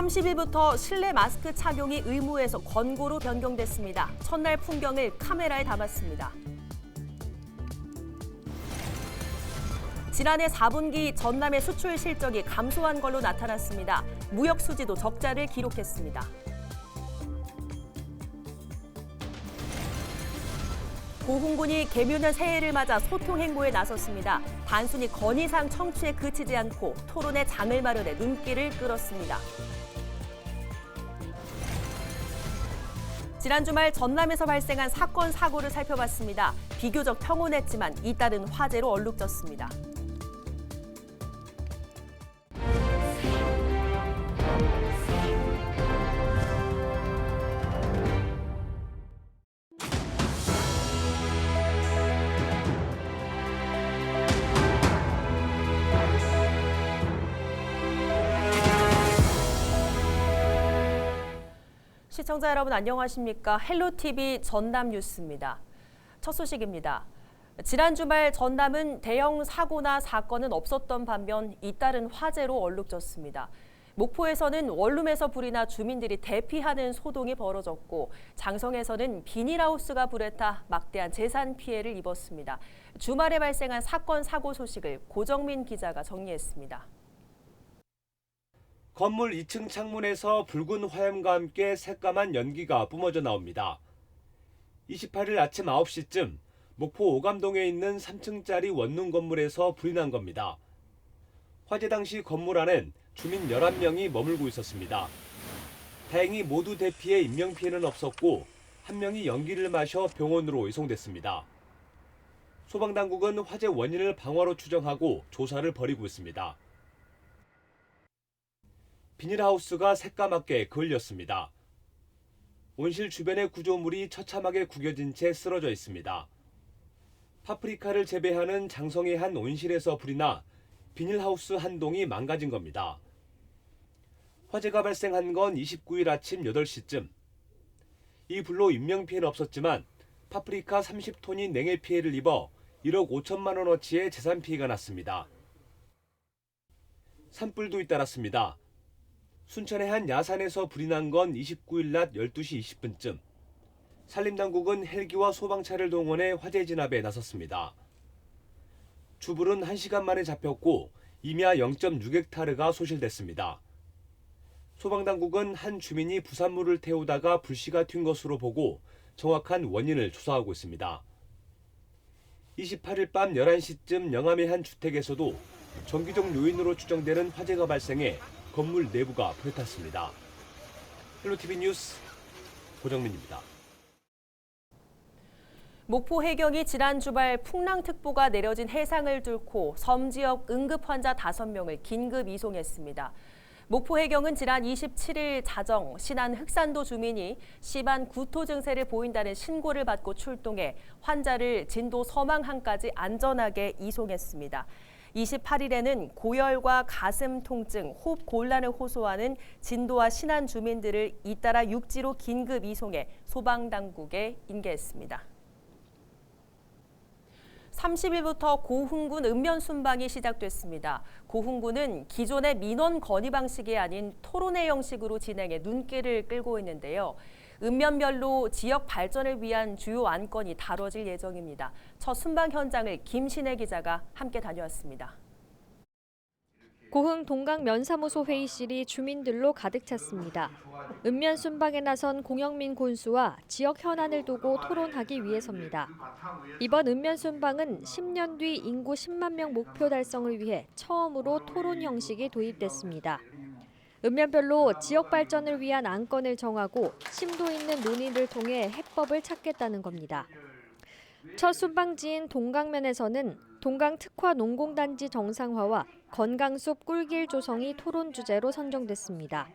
30일부터 실내 마스크 착용이 의무에서 권고로 변경됐습니다. 첫날 풍경을 카메라에 담았습니다. 지난해 4분기 전남의 수출 실적이 감소한 걸로 나타났습니다. 무역 수지도 적자를 기록했습니다. 고흥군이 개묘년 새해를 맞아 소통 행보에 나섰습니다. 단순히 건의사항 청취에 그치지 않고 토론의 장을 마련해 눈길을 끌었습니다. 지난 주말 전남에서 발생한 사건 사고를 살펴봤습니다. 비교적 평온했지만 잇따른 화재로 얼룩졌습니다. 시청자 여러분 안녕하십니까? 헬로티비 전남 뉴스입니다. 첫 소식입니다. 지난 주말 전남은 대형 사고나 사건은 없었던 반면 잇따른 화재로 얼룩졌습니다. 목포에서는 원룸에서 불이 나 주민들이 대피하는 소동이 벌어졌고 장성에서는 비닐하우스가 불에 타 막대한 재산 피해를 입었습니다. 주말에 발생한 사건 사고 소식을 고정민 기자가 정리했습니다. 건물 2층 창문에서 붉은 화염과 함께 새까만 연기가 뿜어져 나옵니다. 28일 아침 9시쯤 목포 오감동에 있는 3층짜리 원룸 건물에서 불이 난 겁니다. 화재 당시 건물 안엔 주민 11명이 머물고 있었습니다. 다행히 모두 대피해 인명피해는 없었고 한 명이 연기를 마셔 병원으로 이송됐습니다. 소방당국은 화재 원인을 방화로 추정하고 조사를 벌이고 있습니다. 비닐하우스가 새까맣게 그을렸습니다. 온실 주변의 구조물이 처참하게 구겨진 채 쓰러져 있습니다. 파프리카를 재배하는 장성의 한 온실에서 불이 나 비닐하우스 한 동이 망가진 겁니다. 화재가 발생한 건 29일 아침 8시쯤. 이 불로 인명피해는 없었지만 파프리카 30톤이 냉해 피해를 입어 1억 5천만 원어치의 재산 피해가 났습니다. 산불도 잇따랐습니다. 순천의 한 야산에서 불이 난 건 29일 낮 12시 20분쯤. 산림당국은 헬기와 소방차를 동원해 화재 진압에 나섰습니다. 주불은 1시간 만에 잡혔고 임야 0.6헥타르가 소실됐습니다. 소방당국은 한 주민이 부산물을 태우다가 불씨가 튄 것으로 보고 정확한 원인을 조사하고 있습니다. 28일 밤 11시쯤 영암의 한 주택에서도 정기적 요인으로 추정되는 화재가 발생해 건물 내부가 불탔습니다. 헬로티비 뉴스 고정민입니다. 목포 해경이 지난 주말 풍랑특보가 내려진 해상을 뚫고 섬 지역 응급 환자 5명을 긴급 이송했습니다. 목포 해경은 지난 27일 자정 신안 흑산도 주민이 시반 구토 증세를 보인다는 신고를 받고 출동해 환자를 진도 서망항까지 안전하게 이송했습니다. 28일에는 고열과 가슴 통증, 호흡 곤란을 호소하는 진도와 신안 주민들을 잇따라 육지로 긴급 이송해 소방 당국에 인계했습니다. 30일부터 고흥군 읍면 순방이 시작됐습니다. 고흥군은 기존의 민원 건의 방식이 아닌 토론회 형식으로 진행해 눈길을 끌고 있는데요. 읍면별로 지역 발전을 위한 주요 안건이 다뤄질 예정입니다. 첫 순방 현장을 김신혜 기자가 함께 다녀왔습니다. 고흥 동강 면사무소 회의실이 주민들로 가득 찼습니다. 읍면 순방에 나선 공영민 군수와 지역 현안을 두고 토론하기 위해서입니다. 이번 읍면 순방은 10년 뒤 인구 10만 명 목표 달성을 위해 처음으로 토론 형식이 도입됐습니다. 읍면별로 지역 발전을 위한 안건을 정하고 심도 있는 논의를 통해 해법을 찾겠다는 겁니다. 첫 순방지인 동강면에서는 동강 특화 농공단지 정상화와 건강숲 꿀길 조성이 토론 주제로 선정됐습니다.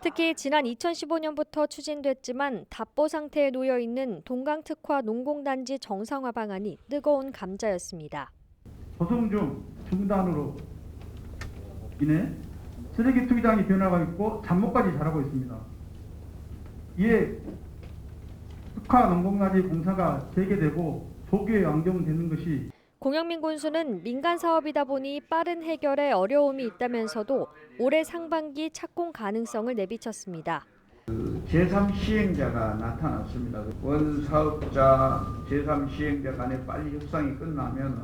특히 지난 2015년부터 추진됐지만 답보 상태에 놓여 있는 동강 특화 농공단지 정상화 방안이 뜨거운 감자였습니다. 조성 중 중단으로 인해 쓰레기 투기장이 변화가 있고 잠목까지 자라고 있습니다. 이에 특화 농공단지 공사가 재개되고 조기에 완공되는 것이 공영민 군수는 민간 사업이다 보니 빠른 해결에 어려움이 있다면서도 올해 상반기 착공 가능성을 내비쳤습니다. 제3 시행자가 나타났습니다. 원 사업자 제3 시행자 간에 빨리 협상이 끝나면은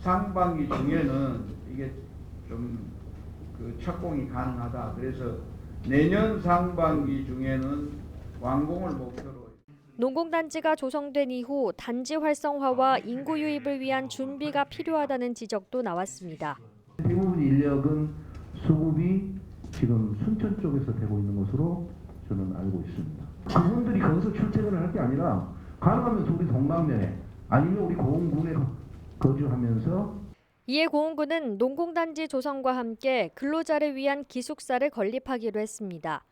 상반기 중에는 이게 좀 그 착공이 가능하다. 그래서 내년 상반기 중에는 완공을 목표로 농공단지가 조성된 이후 단지 활성화와 인구 유입을 위한 준비가 필요하다는 지적도 나왔습니다. 대부분 인력은 수급이 지금 순천 쪽에서 되고 있는 것으로 저는 알고 있습니다. 그분들이 거기서 출퇴근을 할 게 아니라 가능하면 우리 동방면에 아니면 우리 고흥군에 거주하면서 이에 고흥군은 농공단지 조성과 함께 근로자를 위한 기숙사를 건립하기로 했습니다.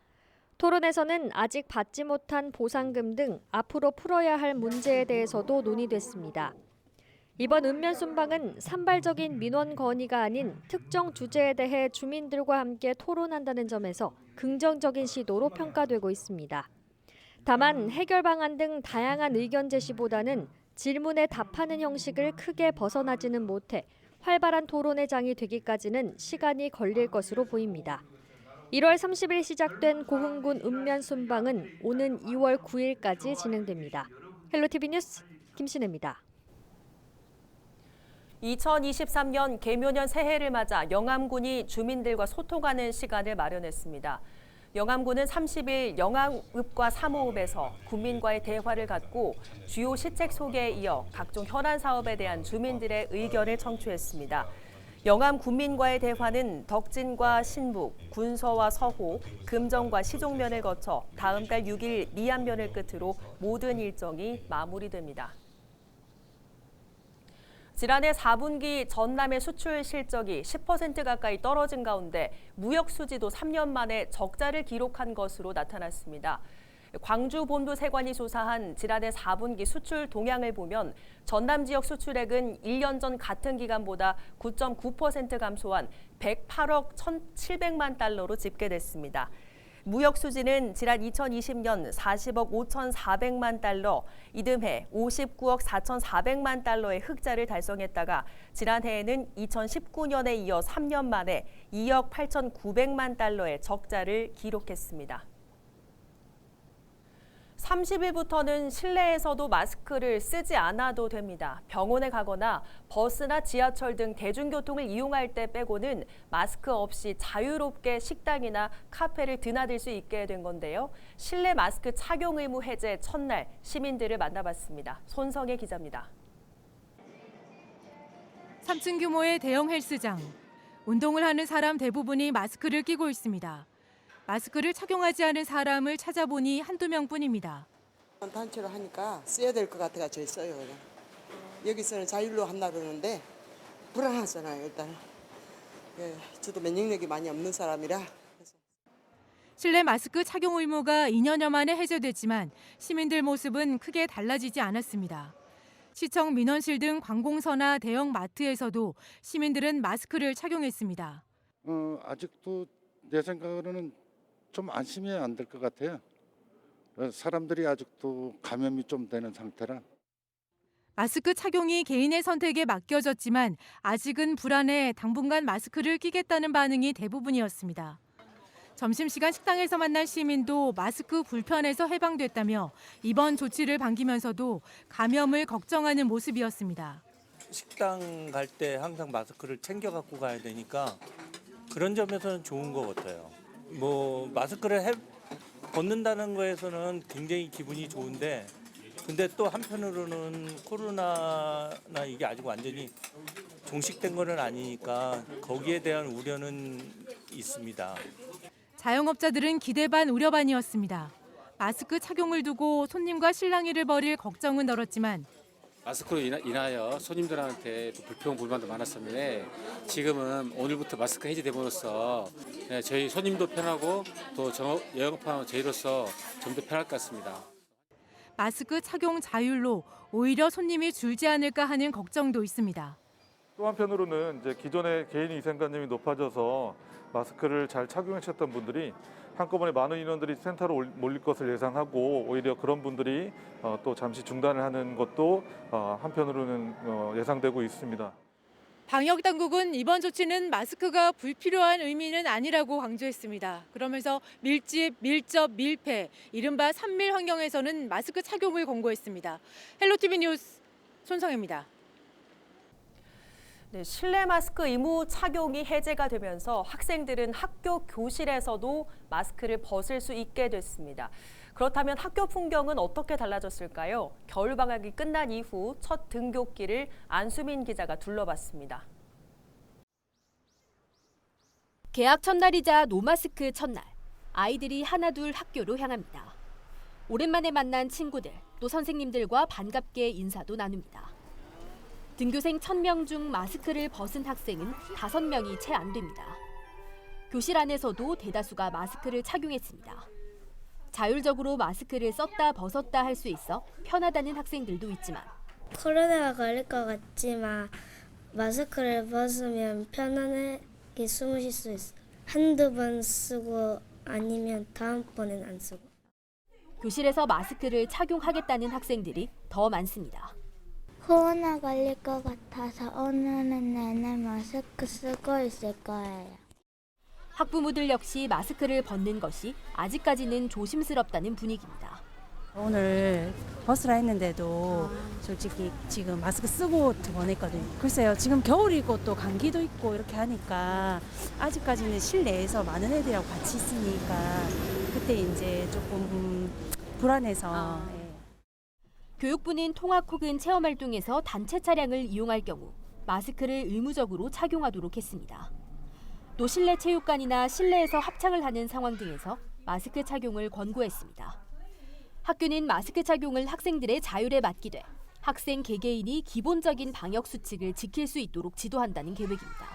토론에서는 아직 받지 못한 보상금 등 앞으로 풀어야 할 문제에 대해서도 논의됐습니다. 이번 읍면순방은 산발적인 민원 건의가 아닌 특정 주제에 대해 주민들과 함께 토론한다는 점에서 긍정적인 시도로 평가되고 있습니다. 다만 해결 방안 등 다양한 의견 제시보다는 질문에 답하는 형식을 크게 벗어나지는 못해 활발한 토론의 장이 되기까지는 시간이 걸릴 것으로 보입니다. 1월 30일 시작된 고흥군 읍면 순방은 오는 2월 9일까지 진행됩니다. 헬로티비 뉴스 김신혜입니다. 2023년 개묘년 새해를 맞아 영암군이 주민들과 소통하는 시간을 마련했습니다. 영암군은 30일 영암읍과 사모읍에서 군민과의 대화를 갖고 주요 시책 소개에 이어 각종 현안 사업에 대한 주민들의 의견을 청취했습니다. 영암 군민과의 대화는 덕진과 신북, 군서와 서호, 금정과 시종면을 거쳐 다음 달 6일 미안면을 끝으로 모든 일정이 마무리됩니다. 지난해 4분기 전남의 수출 실적이 10% 가까이 떨어진 가운데 무역 수지도 3년 만에 적자를 기록한 것으로 나타났습니다. 광주 본부 세관이 조사한 지난해 4분기 수출 동향을 보면 전남 지역 수출액은 1년 전 같은 기간보다 9.9% 감소한 108억 1,700만 달러로 집계됐습니다. 무역 수지는 지난 2020년 40억 5,400만 달러, 이듬해 59억 4,400만 달러의 흑자를 달성했다가 지난해에는 2019년에 이어 3년 만에 2억 8,900만 달러의 적자를 기록했습니다. 30일부터는 실내에서도 마스크를 쓰지 않아도 됩니다. 병원에 가거나 버스나 지하철 등 대중교통을 이용할 때 빼고는 마스크 없이 자유롭게 식당이나 카페를 드나들 수 있게 된 건데요. 실내 마스크 착용 의무 해제 첫날 시민들을 만나봤습니다. 손성혜 기자입니다. 3층 규모의 대형 헬스장. 운동을 하는 사람 대부분이 마스크를 끼고 있습니다. 마스크를 착용하지 않은 사람을 찾아보니 한두 명뿐입니다. 단체로 하니까 써야 될 것 같아가 제일 써요 그냥. 여기서는 자율로 한다 그러는데 불안하잖아요 일단. 예, 저도 면역력이 많이 없는 사람이라 그래서 실내 마스크 착용 의무가 2년여 만에 해제됐지만 시민들 모습은 크게 달라지지 않았습니다. 시청 민원실 등 관공서나 대형 마트에서도 시민들은 마스크를 착용했습니다. 어, 아직도 내 생각으로는 좀 안심해야 안 될 것 같아요. 어, 사람들이 아직도 감염이 좀 되는 상태라. 마스크 착용이 개인의 선택에 맡겨졌지만 아직은 불안해 당분간 마스크를 끼겠다는 반응이 대부분이었습니다. 점심시간 식당에서 만난 시민도 마스크 불편에서 해방됐다며 이번 조치를 반기면서도 감염을 걱정하는 모습이었습니다. 식당 갈 때 항상 마스크를 챙겨 갖고 가야 되니까 그런 점에서는 좋은 것 같아요. 뭐 마스크를 해, 벗는다는 거에서는 굉장히 기분이 좋은데 근데 또 한편으로는 코로나나 이게 아직 완전히 종식된 거는 아니니까 거기에 대한 우려는 있습니다. 자영업자들은 기대 반 우려 반이었습니다. 마스크 착용을 두고 손님과 실랑이를 벌일 걱정은 덜었지만 마스크로 인하- 인하 여 손님들한테 또 불평 불만도 많았었는데 지금은 오늘부터 마스크 해제됨으로써 예, 저희 손님도 편하고 또 정- 영업하는 저희로서 좀 더 편할 것 같습니다. 마스크 착용 자율로 오히려 손님이 줄지 않을까 하는 걱정도 있습니다. 또 한편으로는 이제 기존의 개인 위생관념이 높아져서 마스크를 잘 착용하셨던 분들이 한꺼번에 많은 인원들이 센터로 올- 몰릴 것을 예상하고 오히려 그런 분들이 어, 또 잠시 중단을 하는 것도 어, 한편으로는 어, 예상되고 있습니다. 방역 당국은 이번 조치는 마스크가 불필요한 의미는 아니라고 강조했습니다. 그러면서 밀집, 밀접, 밀폐, 이른바 산밀 환경에서는 마스크 착용을 권고했습니다. 헬로티비 뉴스 손성입니다. 네, 실내 마스크 의무 착용이 해제가 되면서 학생들은 학교 교실에서도 마스크를 벗을 수 있게 됐습니다. 그렇다면 학교 풍경은 어떻게 달라졌을까요? 겨울 방학이 끝난 이후 첫 등교길을 안수민 기자가 둘러봤습니다. 개학 첫날이자 노마스크 첫날. 아이들이 하나둘 학교로 향합니다. 오랜만에 만난 친구들, 또 선생님들과 반갑게 인사도 나눕니다. 등교생 1000명 중 마스크를 벗은 학생은 5명이 채 안 됩니다. 교실 안에서도 대다수가 마스크를 착용했습니다. 자율적으로 마스크를 썼다 벗었다 할 수 있어 편하다는 학생들도 있지만 코로나가 걸릴 것 같지만 마스크를 벗으면 편안하게 숨을 쉴 수 있어요. 한두 번 쓰고 아니면 다음번엔 안 쓰고. 교실에서 마스크를 착용하겠다는 학생들이 더 많습니다. 코로나 걸릴 것 같아서 오늘은 내내 마스크 쓰고 있을 거예요. 학부모들 역시 마스크를 벗는 것이 아직까지는 조심스럽다는 분위기입니다. 오늘 벗으라 했는데도 솔직히 지금 마스크 쓰고 보냈거든요. 글쎄요, 지금 겨울이고 또 감기도 있고 이렇게 하니까 아직까지는 실내에서 많은 애들하고 같이 있으니까 그때 이제 조금 불안해서 예. 교육부는 통학 혹은 체험 활동에서 단체 차량을 이용할 경우 마스크를 의무적으로 착용하도록 했습니다. 또 실내 체육관이나 실내에서 합창을 하는 상황 등에서 마스크 착용을 권고했습니다. 학교는 마스크 착용을 학생들의 자율에 맡기되 학생 개개인이 기본적인 방역 수칙을 지킬 수 있도록 지도한다는 계획입니다.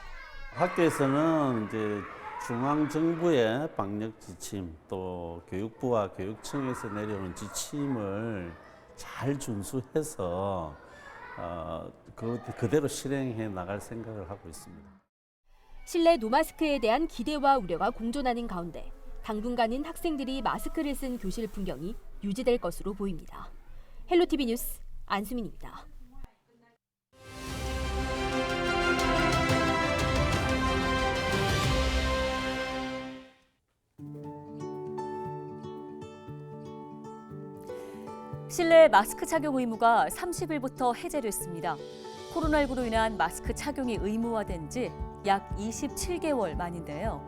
학교에서는 이제 중앙 정부의 방역 지침 또 교육부와 교육청에서 내려오는 지침을 잘 준수해서 어, 그, 그대로 실행해 나갈 생각을 하고 있습니다. 실내 노마스크에 대한 기대와 우려가 공존하는 가운데 당분간은 학생들이 마스크를 쓴 교실 풍경이 유지될 것으로 보입니다. 헬로티비 뉴스 안수민입니다. 실내 마스크 착용 의무가 30일부터 해제됐습니다. 코로나19로 인한 마스크 착용이 의무화된 지 약 27개월 만인데요.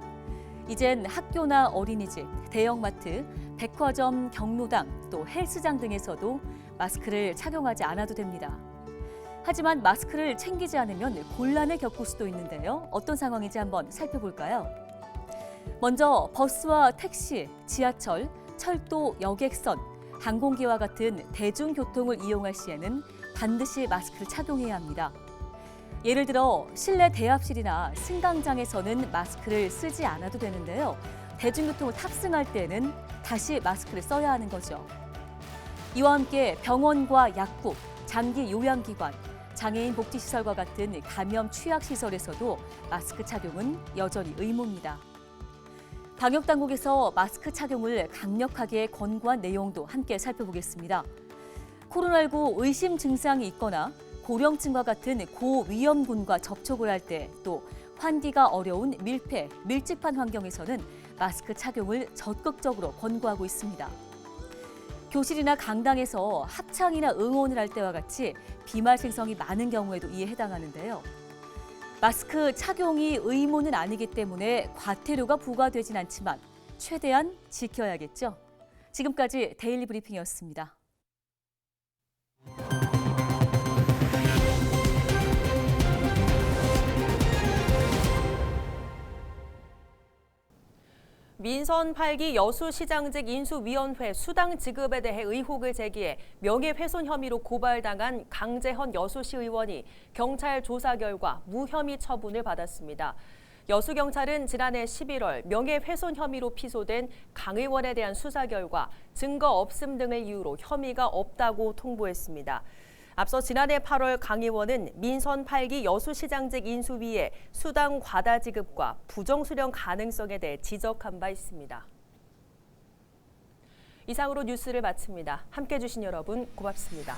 이젠 학교나 어린이집, 대형마트, 백화점, 경로당, 또 헬스장 등에서도 마스크를 착용하지 않아도 됩니다. 하지만 마스크를 챙기지 않으면 곤란을 겪을 수도 있는데요. 어떤 상황인지 한번 살펴볼까요? 먼저 버스와 택시, 지하철, 철도, 여객선, 항공기와 같은 대중교통을 이용할 시에는 반드시 마스크를 착용해야 합니다. 예를 들어 실내 대합실이나 승강장에서는 마스크를 쓰지 않아도 되는데요. 대중교통을 탑승할 때는 다시 마스크를 써야 하는 거죠. 이와 함께 병원과 약국, 장기 요양기관, 장애인 복지시설과 같은 감염 취약시설에서도 마스크 착용은 여전히 의무입니다. 방역 당국에서 마스크 착용을 강력하게 권고한 내용도 함께 살펴보겠습니다. 코로나19 의심 증상이 있거나 고령층과 같은 고위험군과 접촉을 할 때 또 환기가 어려운 밀폐, 밀집한 환경에서는 마스크 착용을 적극적으로 권고하고 있습니다. 교실이나 강당에서 합창이나 응원을 할 때와 같이 비말 생성이 많은 경우에도 이에 해당하는데요. 마스크 착용이 의무는 아니기 때문에 과태료가 부과되진 않지만 최대한 지켜야겠죠. 지금까지 데일리 브리핑이었습니다. 민선 8기 여수시장직 인수위원회 수당 지급에 대해 의혹을 제기해 명예훼손 혐의로 고발당한 강재헌 여수시 의원이 경찰 조사 결과 무혐의 처분을 받았습니다. 여수경찰은 지난해 11월 명예훼손 혐의로 피소된 강 의원에 대한 수사 결과 증거 없음 등을 이유로 혐의가 없다고 통보했습니다. 앞서 지난해 8월 강 의원은 민선 8기 여수시장직 인수위에 수당 과다 지급과 부정 수령 가능성에 대해 지적한 바 있습니다. 이상으로 뉴스를 마칩니다. 함께 해 주신 여러분 고맙습니다.